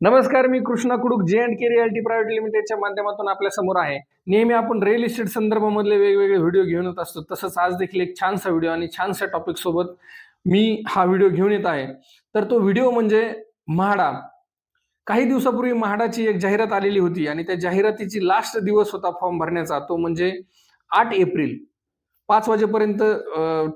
नमस्कार मी कृष्णा कुडूक जे and K realty private लिमिटेडच्या माध्यमातून आपल्यासमोर आहे. नेहमी आपण रिअल इस्टेट संदर्भामधले वेगवेगळे व्हिडिओ घेऊन येत असतो. तसंच आज देखील एक छानसा व्हिडिओ आणि छानसा टॉपिक सोबत मी हा व्हिडिओ घेऊन येत आहे. तर तो व्हिडिओ म्हणजे म्हाडा. काही दिवसापूर्वी म्हाडाची एक जाहिरात आलेली होती आणि त्या जाहिरातीची लास्ट दिवस होता फॉर्म भरण्याचा. तो म्हणजे आठ एप्रिल. पाच वाजेपर्यंत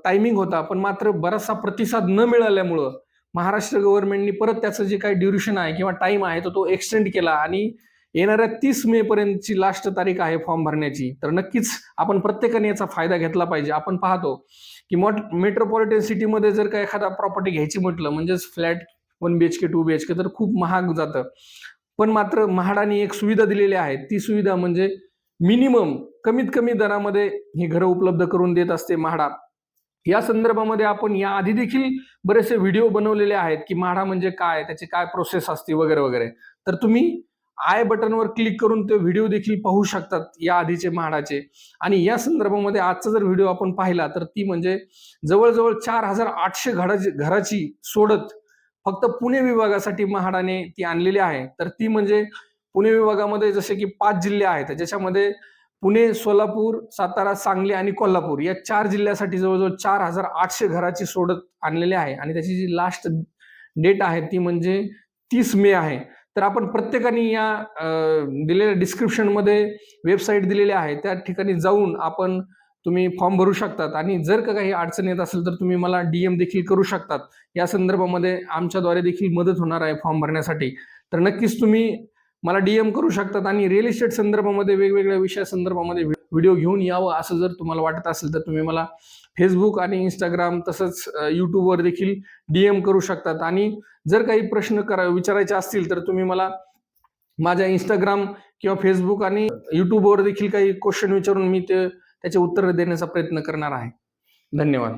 टायमिंग होता पण मात्र बराचसा प्रतिसाद न मिळाल्यामुळं महाराष्ट्र गव्हर्नमेंटनी परत त्याचं जे काही ड्युरेशन आहे किंवा टाइम आहे तो तो एक्सटेंड केला आणि येणाऱ्या तीस मे पर्यंतची लास्ट तारीख आहे फॉर्म भरण्याची. तर नक्कीच आपण प्रत्येकाने याचा फायदा घेतला पाहिजे. आपण पाहतो की मॉट मेट्रोपॉलिटन सिटीमध्ये जर का एखादा प्रॉपर्टी घ्यायची म्हटलं म्हणजेच flat one B H K two B H K तर खूप महाग जातं. पण मात्र म्हाडाने एक सुविधा दिलेली आहे. ती सुविधा म्हणजे मिनिमम कमीत कमी दरामध्ये ही घरं उपलब्ध करून देत असते म्हाडा. या संदर्भामध्ये आपण या आधी देखील बरेचसे व्हिडिओ बनवलेले आहेत की म्हाडा म्हणजे काय त्याची काय प्रोसेस असते वगैरे वगैरे. तर तुम्ही आय बटनवर क्लिक करून ते व्हिडिओ देखील पाहू शकतात या आधीचे म्हाडाचे. आणि या संदर्भामध्ये आजचा जर व्हिडिओ आपण पाहिला तर ती म्हणजे जवळजवळ चार हजार आठशे घराची घराची सोडत फक्त पुणे विभागासाठी म्हाडाने ती आणलेली आहे. तर ती म्हणजे पुणे विभागामध्ये जसे की पाच जिल्हे आहेत ज्याच्यामध्ये पुणे सोलापूर सातारा सांगली आणि कोल्हापूर या चार जिल्ह्यासाठी जवळजवळ चार हजार आठशे घराची सोडत आणलेली आहे. आणि त्याची जी लास्ट डेट आहे ती म्हणजे तीस मे आहे. तर आपण प्रत्येकाने या दिलेल्या डिस्क्रिप्शनमध्ये वेबसाईट दिलेली आहे. त्या ठिकाणी जाऊन आपण तुम्ही फॉर्म भरू शकतात. आणि जर का काही अडचण येत असेल तर तुम्ही मला डीएम देखील करू शकतात. या संदर्भामध्ये आमच्याद्वारे देखील मदत होणार आहे फॉर्म भरण्यासाठी. तर नक्कीच तुम्ही मला डीएम करू शकतात आणि रिअल इस्टेट संदर्भामध्ये वेगवेगळ्या विषया संदर्भामध्ये व्हिडिओ घेऊन यावं असं जर तुम्हाला वाटत असेल तर तुम्ही मला फेसबुक आणि इंस्टाग्राम तसंच यूट्यूबवर देखील डीएम करू शकतात. आणि जर काही प्रश्न करा विचारायचे असतील तर तुम्ही मला माझ्या इंस्टाग्राम किंवा फेसबुक आणि यूट्यूबवर देखील काही क्वेश्चन विचारून मी ते त्याचे उत्तर देण्याचा प्रयत्न करणार आहे. धन्यवाद.